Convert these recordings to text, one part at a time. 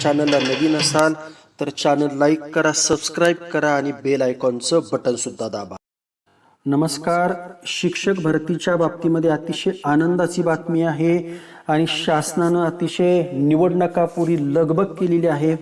चॅनलला नवीन असाल तर चॅनल लाईक करा सबस्क्राईब करा आणि बेल आयकॉनचं बटन सुद्धा दाबा. नमस्कार. शिक्षक भरतीच्या बाबतीमध्ये अतिशय आनंदाची बातमी आहे आणि शासनानं अतिशय निवडणुकापूर्वी लगबग केलेली आहे.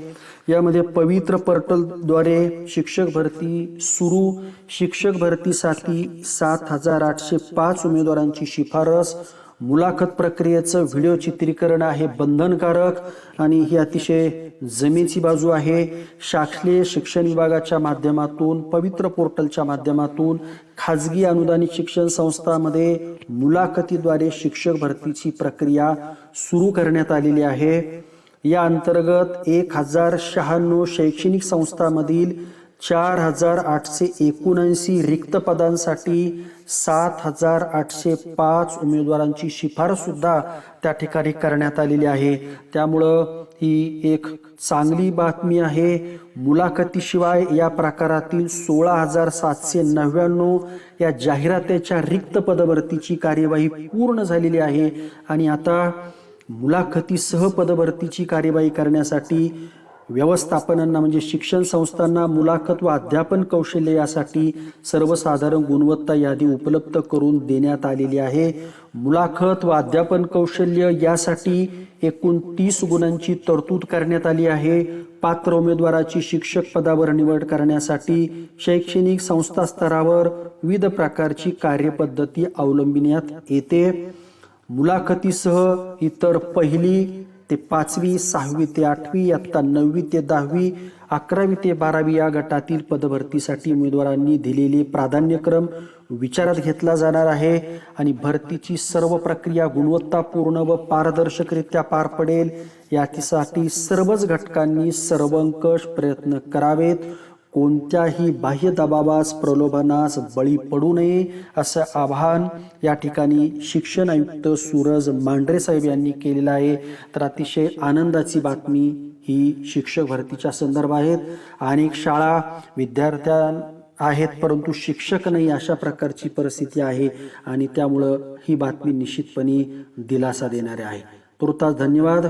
यामध्ये पवित्र पोर्टलद्वारे शिक्षक भरती सुरू. शिक्षक भरतीसाठी सात हजार आठशे पाच उमेदवारांची शिफारस. मुलाखत प्रक्रियेचं व्हिडिओ चित्रीकरण आहे बंधनकारक आणि ही अतिशय जमेची बाजू आहे. शासकीय शिक्षण विभागाच्या माध्यमातून पवित्र पोर्टलच्या माध्यमातून खाजगी अनुदानित शिक्षण संस्थांमध्ये मुलाखतीद्वारे शिक्षक भरतीची प्रक्रिया सुरू करण्यात आलेली आहे. या अंतर्गत एक हजार शहाण्णव शैक्षणिक संस्थांमधील चार हजार आठशे एकोणऐंशी रिक्त पदांसाठी सात हजार आठशे पाच उमेदवारांची शिफारस सुद्धा त्या ठिकाणी करण्यात आलेली आहे. त्यामुळं ही एक चांगली बातमी आहे. मुलाखतीशिवाय या प्रकारातील सोळा हजार सातशे नव्याण्णव या जाहिरातीच्या रिक्त पदभरतीची कार्यवाही पूर्ण झालेली आहे. आणि आता मुलाखतीसह पदभरतीची कार्यवाही करण्यासाठी व्यवस्थापनांना म्हणजे शिक्षण संस्थांना मुलाखत व अध्यापन कौशल्य यासाठी सर्वसाधारण गुणवत्ता यादी उपलब्ध करून देण्यात आलेली आहे. मुलाखत व अध्यापन कौशल्य यासाठी एकूण तीस गुणांची तरतूद करण्यात आली आहे. पात्र उमेदवाराची शिक्षक पदावर निवड करण्यासाठी शैक्षणिक संस्था स्तरावर विविध प्रकारची कार्यपद्धती अवलंबिण्यात येते. मुलाखतीसह इतर पहिली ते पाचवी सहावी ते आठवी आत्ता नववी ते दहावी अकरावी ते बारावी या गटातील पदभरतीसाठी उमेदवारांनी दिलेले प्राधान्यक्रम विचारात घेतला जाणार आहे आणि भरतीची सर्व प्रक्रिया गुणवत्तापूर्ण व पारदर्शकरित्या पार पडेल. यासाठी सर्वच घटकांनी सर्वंकष प्रयत्न करावेत. कोणत्याही बाह्य दबावास प्रलोभनास बळी पडू नये असं आवाहन या ठिकाणी शिक्षण आयुक्त सूरज मांढरे साहेब यांनी केलेलं आहे. तर अतिशय आनंदाची बातमी ही शिक्षक भरतीच्या संदर्भ आहेत. अनेक शाळा विद्यार्थ्यां आहेत परंतु शिक्षक नाही अशा प्रकारची परिस्थिती आहे आणि त्यामुळं ही बातमी निश्चितपणे दिलासा देणारी आहे. तुर्तास धन्यवाद.